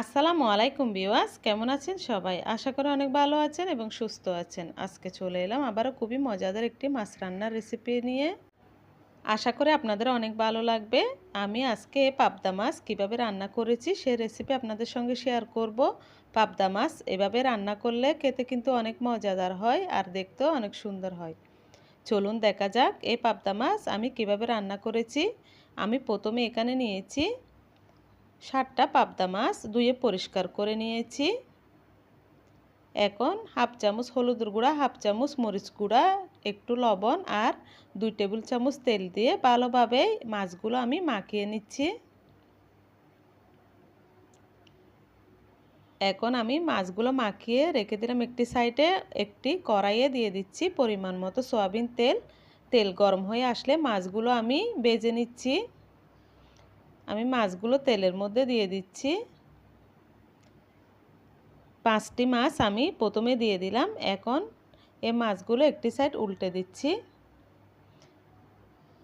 আসসালামু আলাইকুম বিওয়াস কেমন আছেন সবাই? আশা করি অনেক ভালো আছেন এবং সুস্থ আছেন। আজকে চলে এলাম আবারও খুবই মজাদার একটি মাছ রান্নার রেসিপি নিয়ে। আশা করি আপনাদের অনেক ভালো লাগবে। আমি আজকে পাবদা মাছ কীভাবে রান্না করেছি সে রেসিপি আপনাদের সঙ্গে শেয়ার করব। পাবদা মাছ এভাবে রান্না করলে খেতে কিন্তু অনেক মজাদার হয় আর দেখতেও অনেক সুন্দর হয়। চলুন দেখা যাক, এই পাবদা মাছ আমি কীভাবে রান্না করেছি। আমি প্রথমে এখানে নিয়েছি ষাটটা পাবদা মাছ ধুয়ে পরিষ্কার করে নিয়েছি। এখন হাফ চামচ হলুদের গুঁড়া, হাফ চামচ মরিচ গুঁড়া, একটু লবণ আর দুই টেবিল চামচ তেল দিয়ে ভালোভাবে মাছগুলো আমি মাখিয়ে নিচ্ছি। এখন আমি মাছগুলো মাখিয়ে রেখে দিলাম একটি সাইডে। একটি কড়াইয়ে দিয়ে দিচ্ছি পরিমাণ মতো সয়াবিন তেল। তেল গরম হয়ে আসলে মাছগুলো আমি বেজে নিচ্ছি। আমি মাছগুলো তেলের মধ্যে দিয়ে দিচ্ছি। পাঁচটি মাছ আমি প্রথমে দিয়ে দিলাম। এখন এ মাছগুলো একটি সাইড উল্টে দিচ্ছি।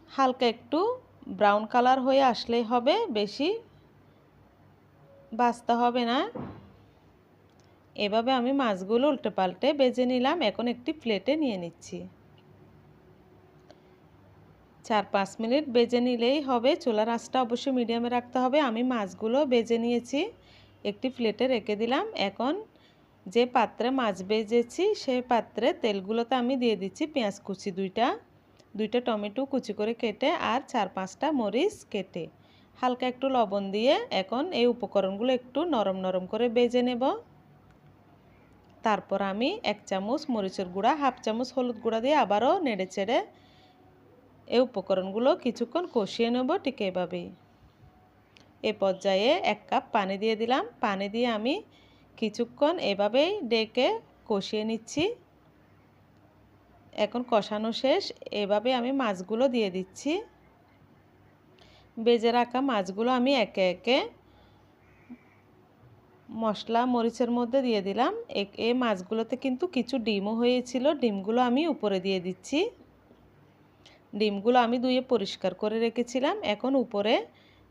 হালকা একটু ব্রাউন কালার হয়ে আসলেই হবে, বেশি বাঁচতে হবে না। এভাবে আমি মাছগুলো উল্টে পাল্টে বেজে নিলাম। এখন একটি প্লেটে নিয়ে নিচ্ছি। চার পাঁচ মিনিট বেজে নিলেই হবে। চুলার আঁচটা অবশ্যই মিডিয়ামে রাখতে হবে। আমি মাছগুলো বেজে নিয়েছি। একটি প্লেটে রেখে দিলাম। এখন যে পাত্রে মাছ বেজেছি সেই পাত্রে তেলগুলোতে আমি দিয়ে দিচ্ছি পেঁয়াজ কুচি দুইটা। দুইটা টমেটো কুচি করে কেটে আর চার পাঁচটা মরিচ কেটে। হালকা একটু লবণ দিয়ে এখন এই উপকরণগুলো একটু নরম নরম করে বেজে নেব। তারপর আমি এক চামচ মরিচের গুঁড়া, হাফ চামচ হলুদ গুঁড়া দিয়ে আবারও নেড়ে চেড়ে এই উপকরণগুলো কিছুক্ষণ কষিয়ে নেব ঠিক এভাবেই। এ পর্যায়ে এক কাপ পানি দিয়ে দিলাম। পানি দিয়ে আমি কিছুক্ষণ এভাবেই ডেকে কষিয়ে নিচ্ছি। এখন কষানো শেষ। এভাবে আমি মাছগুলো দিয়ে দিচ্ছি। বেজে রাখা মাছগুলো আমি একে একে মশলা, মরিচের মধ্যে দিয়ে দিলাম। এই মাছগুলোতে কিন্তু কিছু ডিমও হয়েছিল। ডিমগুলো আমি উপরে দিয়ে দিচ্ছি। ডিমগুলো আমি ধুয়ে পরিষ্কার করে রেখেছিলাম। এখন উপরে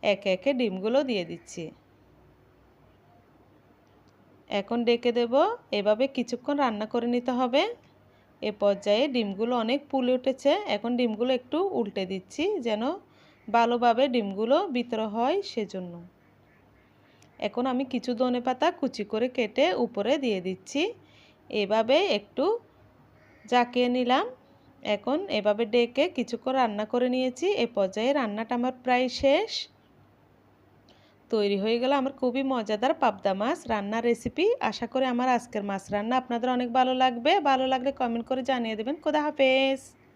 একে একে ডিমগুলো দিয়ে দিচ্ছি। এখন ডেকে দেব। এভাবে কিছুক্ষণ রান্না করে নিতে হবে। এ পর্যায়ে ডিমগুলো অনেক পুলে উঠেছে। এখন ডিমগুলো একটু উল্টে দিচ্ছি যেন ভালোভাবে ডিমগুলো ভিতরে হয় সেজন্য। এখন আমি কিছু ধনে পাতা কুচি করে কেটে উপরে দিয়ে দিচ্ছি। এভাবে একটু জাকিয়ে নিলাম। এখন এভাবে ডেকে কিছুক্ষণ রান্না করে নিয়েছি। এ পর্যায়ে রান্নাটা আমার প্রায় শেষ। তৈরি হয়ে গেল আমার খুবই মজাদার পাবদা মাছ রান্নার রেসিপি আশা করি আমার আজকের মাছ রান্না আপনাদের অনেক ভালো লাগবে। ভালো লাগলে কমেন্ট করে জানিয়ে দেবেন। খোদা হাফেজ।